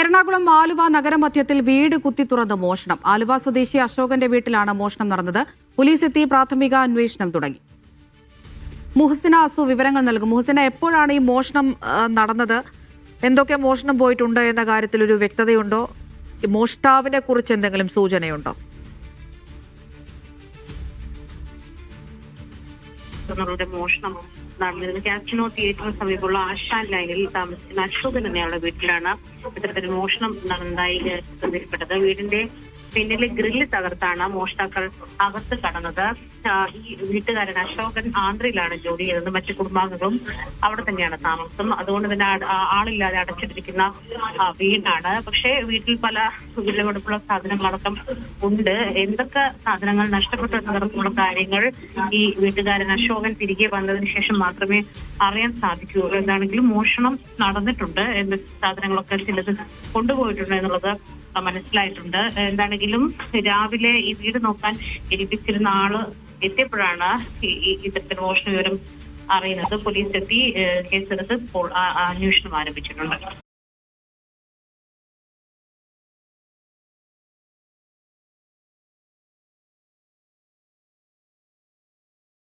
എറണാകുളം ആലുവ നഗരമധ്യത്തിൽ വീട് കുത്തി തുറന്ന് മോഷണം. ആലുവ സ്വദേശി അശോകന്റെ വീട്ടിലാണ് മോഷണം നടന്നത്. പോലീസ് എത്തി പ്രാഥമിക അന്വേഷണം തുടങ്ങി. മുഹസിന അസു വിവരങ്ങൾ നൽകും. മുഹസിന എപ്പോഴാണ് ഈ മോഷണം നടന്നത്? എന്തൊക്കെ മോഷണം പോയിട്ടുണ്ട് എന്ന കാര്യത്തിൽ ഒരു വ്യക്തതയുണ്ടോ? മോഷ്ടാവിനെ കുറിച്ച് എന്തെങ്കിലും സൂചനയുണ്ടോ? ങ്ങളുടെ മോഷണം നടന്നിരുന്നു. കാസ്റ്റിനോ തിയേറ്ററിന് സമീപമുള്ള ആശാൻ ലൈനിൽ താമസിക്കുന്ന അശോകൻ എന്നയാളുടെ വീട്ടിലാണ് ഇത്തരത്തിൽ മോഷണം നടന്നതായി ശ്രദ്ധയിൽപ്പെട്ടത് വീടിന്റെ പിന്നിലെ ഗ്രില്ല് തകർത്താണ് മോഷ്ടാക്കൾ അകത്ത് കടന്നത്. ഈ വീട്ടുകാരൻ അശോകൻ ആന്ധ്രയിലാണ് ജോലി ചെയ്തത്. മറ്റു കുടുംബാംഗങ്ങളും അവിടെ തന്നെയാണ് താമസം. അതുകൊണ്ട് തന്നെ ആളില്ലാതെ അടച്ചിട്ടിരിക്കുന്ന വീടാണ്. പക്ഷേ വീട്ടിൽ പല വിലപിടിപ്പുള്ള സാധനങ്ങളടക്കം ഉണ്ട്. എന്തൊക്കെ സാധനങ്ങൾ നഷ്ടപ്പെട്ടു തകർന്നുള്ള കാര്യങ്ങൾ ഈ വീട്ടുകാരൻ അശോകൻ തിരികെ വന്നതിന് ശേഷം മാത്രമേ അറിയാൻ സാധിക്കൂ എന്താണെങ്കിലും മോഷണം നടന്നിട്ടുണ്ട് എന്ത് സാധനങ്ങളൊക്കെ ചിലത് കൊണ്ടുപോയിട്ടുണ്ട് എന്നുള്ളത് മനസ്സിലായിട്ടുണ്ട്. എന്താണെങ്കിലും രാവിലെ ഈ വീട് നോക്കാൻ ഏൽപ്പിച്ചിരുന്ന ആൾ എത്തിയപ്പോഴാണ് ഇത്തരത്തിൽ മോഷണ വിവരം അറിയുന്നത്. പോലീസ് എത്തി കേസെടുത്ത് അന്വേഷണം ആരംഭിച്ചിട്ടുണ്ട്.